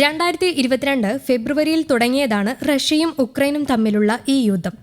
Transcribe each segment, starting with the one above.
രണ്ടായിരത്തി ഇരുപത്തിരണ്ട് ഫെബ്രുവരിയിൽ തുടങ്ങിയതാണ് റഷ്യയും ഉക്രൈനും തമ്മിലുള്ള ഈ യുദ്ധം.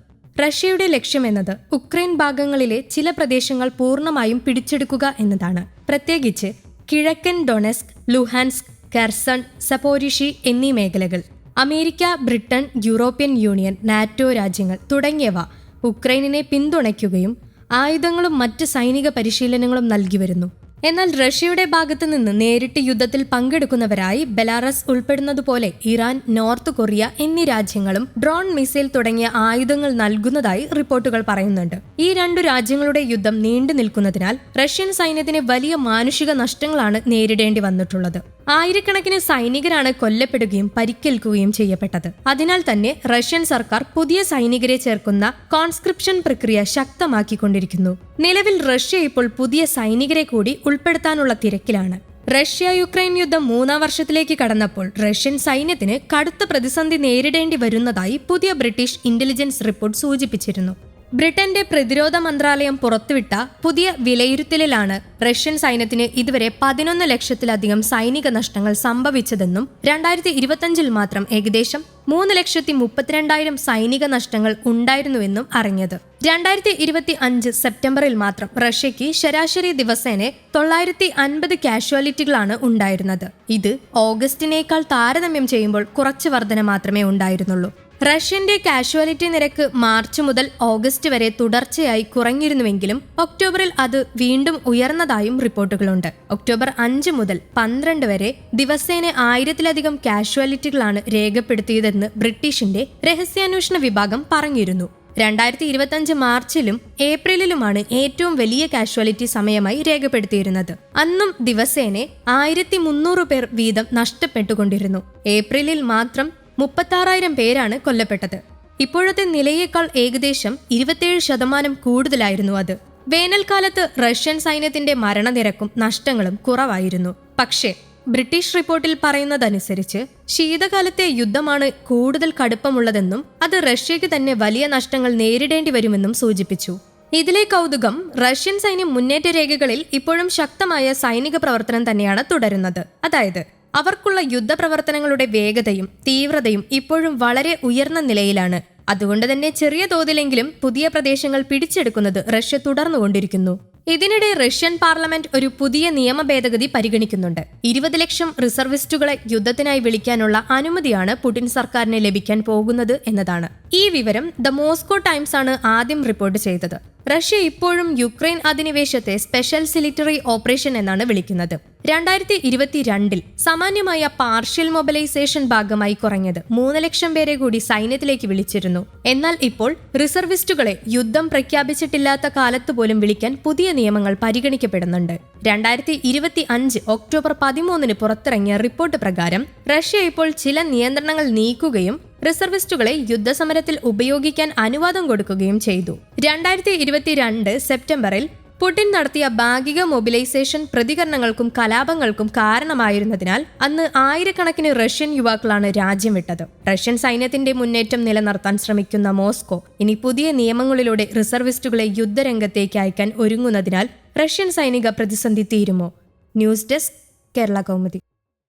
റഷ്യയുടെ ലക്ഷ്യമെന്നത് ഉക്രൈൻ ഭാഗങ്ങളിലെ ചില പ്രദേശങ്ങൾ പൂർണമായും പിടിച്ചെടുക്കുക എന്നതാണ്. പ്രത്യേകിച്ച് കിഴക്കൻ ഡൊണെസ്ക് ലുഹാൻസ്ക് കെർസൺ സപ്പോരിഷി എന്നീ മേഖലകൾ America Britain European Union NATO രാജ്യങ്ങൾ തുടങ്ങിയവ ഉക്രൈനിനെ പിന്തുണയ്ക്കുകയും ആയുധങ്ങളും മറ്റ് സൈനിക പരിശീലനങ്ങളും നൽകി വരുന്നു. എന്നാൽ റഷ്യയുടെ ഭാഗത്തു നിന്ന് നേരിട്ട് യുദ്ധത്തിൽ പങ്കെടുക്കുന്നവരായി ബെലാറസ് ഉൾപ്പെടുന്നതുപോലെ ഇറാൻ നോർത്ത് കൊറിയ എന്നീ രാജ്യങ്ങളും ഡ്രോൺ മിസൈൽ തുടങ്ങിയ ആയുധങ്ങൾ നൽകുന്നതായി റിപ്പോർട്ടുകൾ പറയുന്നുണ്ട്. ഈ രണ്ടു രാജ്യങ്ങളുടെ യുദ്ധം നീണ്ടു നിൽക്കുന്നതിനാൽ റഷ്യൻ സൈന്യത്തിന് വലിയ മാനുഷിക നഷ്ടങ്ങളാണ് നേരിടേണ്ടി വന്നിട്ടുള്ളത്. ആയിരക്കണക്കിന് സൈനികരാണ് കൊല്ലപ്പെടുകയും പരിക്കേൽക്കുകയും ചെയ്യപ്പെട്ടത്. അതിനാൽ തന്നെ റഷ്യൻ സർക്കാർ പുതിയ സൈനികരെ ചേർക്കുന്ന കോൺസ്ക്രിപ്ഷൻ പ്രക്രിയ ശക്തമാക്കിക്കൊണ്ടിരിക്കുന്നു. നിലവിൽ റഷ്യ ഇപ്പോൾ പുതിയ സൈനികരെ കൂടി ഉൾപ്പെടുത്താനുള്ള തിരക്കിലാണ്. റഷ്യ യുക്രൈൻ യുദ്ധം മൂന്നാം വർഷത്തിലേക്ക് കടന്നപ്പോൾ റഷ്യൻ സൈന്യത്തിന് കടുത്ത പ്രതിസന്ധി നേരിടേണ്ടി വരുന്നതായി പുതിയ ബ്രിട്ടീഷ് ഇന്റലിജൻസ് റിപ്പോർട്ട് സൂചിപ്പിച്ചിരുന്നു. ബ്രിട്ടന്റെ പ്രതിരോധ മന്ത്രാലയം പുറത്തുവിട്ട പുതിയ വിലയിരുത്തലിലാണ് റഷ്യൻ സൈന്യത്തിന് ഇതുവരെ പതിനൊന്ന് ലക്ഷത്തിലധികം സൈനിക നഷ്ടങ്ങൾ സംഭവിച്ചതെന്നും രണ്ടായിരത്തി ഇരുപത്തിയഞ്ചിൽ മാത്രം ഏകദേശം മൂന്ന് ലക്ഷത്തി മുപ്പത്തിരണ്ടായിരം സൈനിക നഷ്ടങ്ങൾ ഉണ്ടായിരുന്നുവെന്നും അറിഞ്ഞത്. രണ്ടായിരത്തി ഇരുപത്തി അഞ്ച് സെപ്റ്റംബറിൽ മാത്രം റഷ്യയ്ക്ക് ശരാശരി ദിവസേന തൊള്ളായിരത്തി അൻപത് കാഷ്വാലിറ്റികളാണ് ഉണ്ടായിരുന്നത്. ഇത് ഓഗസ്റ്റിനേക്കാൾ താരതമ്യം ചെയ്യുമ്പോൾ കുറച്ച് വർധന മാത്രമേ ഉണ്ടായിരുന്നുള്ളൂ. റഷ്യന്റെ കാഷ്വാലിറ്റി നിരക്ക് മാർച്ച് മുതൽ ഓഗസ്റ്റ് വരെ തുടർച്ചയായി കുറഞ്ഞിരുന്നുവെങ്കിലും ഒക്ടോബറിൽ അത് വീണ്ടും ഉയർന്നതായും റിപ്പോർട്ടുകളുണ്ട്. ഒക്ടോബർ അഞ്ച് മുതൽ പന്ത്രണ്ട് വരെ ദിവസേന ആയിരത്തിലധികം കാഷ്വാലിറ്റികളാണ് രേഖപ്പെടുത്തിയതെന്ന് ബ്രിട്ടീഷിന്റെ രഹസ്യാന്വേഷണ വിഭാഗം പറഞ്ഞിരുന്നു. രണ്ടായിരത്തി ഇരുപത്തഞ്ച് മാർച്ചിലും ഏപ്രിലിലുമാണ് ഏറ്റവും വലിയ കാഷ്വാലിറ്റി സമയമായി രേഖപ്പെടുത്തിയിരുന്നത്. അന്നും ദിവസേന ആയിരത്തി മുന്നൂറ് പേർ വീതം നഷ്ടപ്പെട്ടുകൊണ്ടിരുന്നു. ഏപ്രിലിൽ മാത്രം മുപ്പത്താറായിരം പേരാണ് കൊല്ലപ്പെട്ടത്. ഇപ്പോഴത്തെ നിലയേക്കാൾ ഏകദേശം ഇരുപത്തിയേഴ് ശതമാനം കൂടുതലായിരുന്നു അത്. വേനൽക്കാലത്ത് റഷ്യൻ സൈന്യത്തിന്റെ മരണനിരക്കും നഷ്ടങ്ങളും കുറവായിരുന്നു. പക്ഷേ ബ്രിട്ടീഷ് റിപ്പോർട്ടിൽ പറയുന്നതനുസരിച്ച് ശീതകാലത്തെ യുദ്ധമാണ് കൂടുതൽ കടുപ്പമുള്ളതെന്നും അത് റഷ്യയ്ക്ക് തന്നെ വലിയ നഷ്ടങ്ങൾ നേരിടേണ്ടി വരുമെന്നും സൂചിപ്പിച്ചു. ഇതിലെ കൗതുകം റഷ്യൻ സൈന്യം മുന്നേറ്റ രേഖകളിൽ ഇപ്പോഴും ശക്തമായ സൈനിക പ്രവർത്തനം തന്നെയാണ് തുടരുന്നത്. അതായത് അവർക്കുള്ള യുദ്ധപ്രവർത്തനങ്ങളുടെ വേഗതയും തീവ്രതയും ഇപ്പോഴും വളരെ ഉയർന്ന നിലയിലാണ്. അതുകൊണ്ട് തന്നെ ചെറിയ തോതിലെങ്കിലും പുതിയ പ്രദേശങ്ങൾ പിടിച്ചെടുക്കുന്നത് റഷ്യ തുടർന്നുകൊണ്ടിരിക്കുന്നു. ഇതിനിടെ റഷ്യൻ പാർലമെന്റ് ഒരു പുതിയ നിയമ ഭേദഗതി പരിഗണിക്കുന്നുണ്ട്. ഇരുപത് ലക്ഷം റിസർവിസ്റ്റുകളെ യുദ്ധത്തിനായി വിളിക്കാനുള്ള അനുമതിയാണ് പുടിൻ സർക്കാരിന് ലഭിക്കാൻ പോകുന്നത് എന്നതാണ്. ഈ വിവരം ദ മോസ്കോ ടൈംസ് ആണ് ആദ്യം റിപ്പോർട്ട് ചെയ്തത്. റഷ്യ ഇപ്പോഴും യുക്രൈൻ അധിനിവേശത്തെ സ്പെഷ്യൽ സിലിറ്ററി ഓപ്പറേഷൻ എന്നാണ് വിളിക്കുന്നത്. രണ്ടായിരത്തി ഇരുപത്തിരണ്ടിൽ സാമാന്യമായ പാർഷ്യൽ മൊബിലൈസേഷൻ ഭാഗമായി കുറഞ്ഞത് മൂന്ന് ലക്ഷം പേരെ കൂടി സൈന്യത്തിലേക്ക് വിളിച്ചിരുന്നു. എന്നാൽ ഇപ്പോൾ റിസർവിസ്റ്റുകളെ യുദ്ധം പ്രഖ്യാപിച്ചിട്ടില്ലാത്ത കാലത്ത് പോലും വിളിക്കാൻ പുതിയ നിയമങ്ങൾ പരിഗണിക്കപ്പെടുന്നുണ്ട്. രണ്ടായിരത്തി ഇരുപത്തി അഞ്ച് ഒക്ടോബർ പതിമൂന്നിന് പുറത്തിറങ്ങിയ റിപ്പോർട്ട് പ്രകാരം റഷ്യ ഇപ്പോൾ ചില നിയന്ത്രണങ്ങൾ നീക്കുകയും റിസർവിസ്റ്റുകളെ യുദ്ധസമരത്തിൽ ഉപയോഗിക്കാൻ അനുവാദം കൊടുക്കുകയും ചെയ്തു. രണ്ടായിരത്തി ഇരുപത്തിരണ്ട് സെപ്റ്റംബറിൽ പുടിൻ നടത്തിയ ഭാഗിക മൊബിലൈസേഷൻ പ്രതികരണങ്ങൾക്കും കലാപങ്ങൾക്കും കാരണമായിരുന്നതിനാൽ അന്ന് ആയിരക്കണക്കിന് റഷ്യൻ യുവാക്കളാണ് രാജ്യം വിട്ടത്. റഷ്യൻ സൈന്യത്തിന്റെ മുന്നേറ്റം നിലനിർത്താൻ ശ്രമിക്കുന്ന മോസ്കോ ഇനി പുതിയ നിയമങ്ങളിലൂടെ റിസർവിസ്റ്റുകളെ യുദ്ധരംഗത്തേക്ക് അയക്കാൻ ഒരുങ്ങുന്നതിനാൽ റഷ്യൻ സൈനിക പ്രതിസന്ധി തീരുമോ? News desk Kerala Kaumudi.